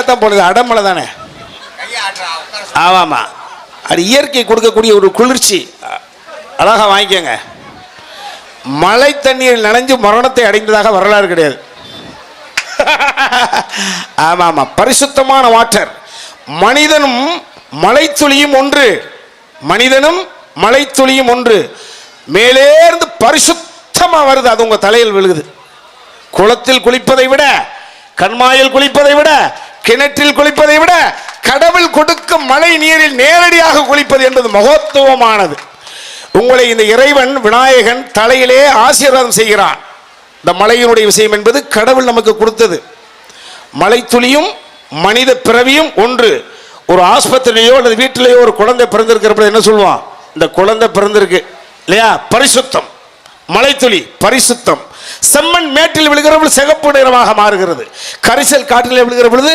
தான் போடுது அடமலை தானே ஆமாம்மா அது இயற்கை கொடுக்கக்கூடிய ஒரு குளிர்ச்சி. அழகாக வாங்கிக்கோங்க. மழை தண்ணீர் நனைஞ்சு மரணத்தை அடைந்ததாக வரலாறு கிடையாது. ஆமாம். ஆமாம் பரிசுத்தமான வாட்டர் மனிதனும் மலைத்துளியும் ஒன்று. மனிதனும் மலைத்துளியும் ஒன்று. மேலேருந்து பரிசுத்தமாக வருது அது உங்கள் தலையில் விழுகுது. குளத்தில் குளிப்பதை விட கண்மாயில் குளிப்பதை விட கிணற்றில் குளிப்பதை விட கடவுள் கொடுக்கும் மழை நீரில் நேரடியாக குளிப்பது என்பது மகத்துவமானது. உங்களை இந்த இறைவன் விநாயகன் தலையிலே ஆசீர்வாதம் செய்கிறான். இந்த மலையினுடைய விஷயம் என்பது கடவுள் நமக்கு கொடுத்தது. மலைத்துளியும் மனித பிறவியும் ஒன்று. ஒரு ஆஸ்பத்திரியிலையோ அல்லது வீட்டிலேயோ ஒரு குழந்தை பிறந்திருக்கிறப்ப என்ன சொல்லுவான்? இந்த குழந்தை பிறந்திருக்கு இல்லையா? பரிசுத்தம். மலைத்துளி பரிசுத்தம். செம்மண் மேட்டில் விழுகிற பொழுது சிகப்பு நிறமாக மாறுகிறது. கரிசல் காற்றில் விழுகிற பொழுது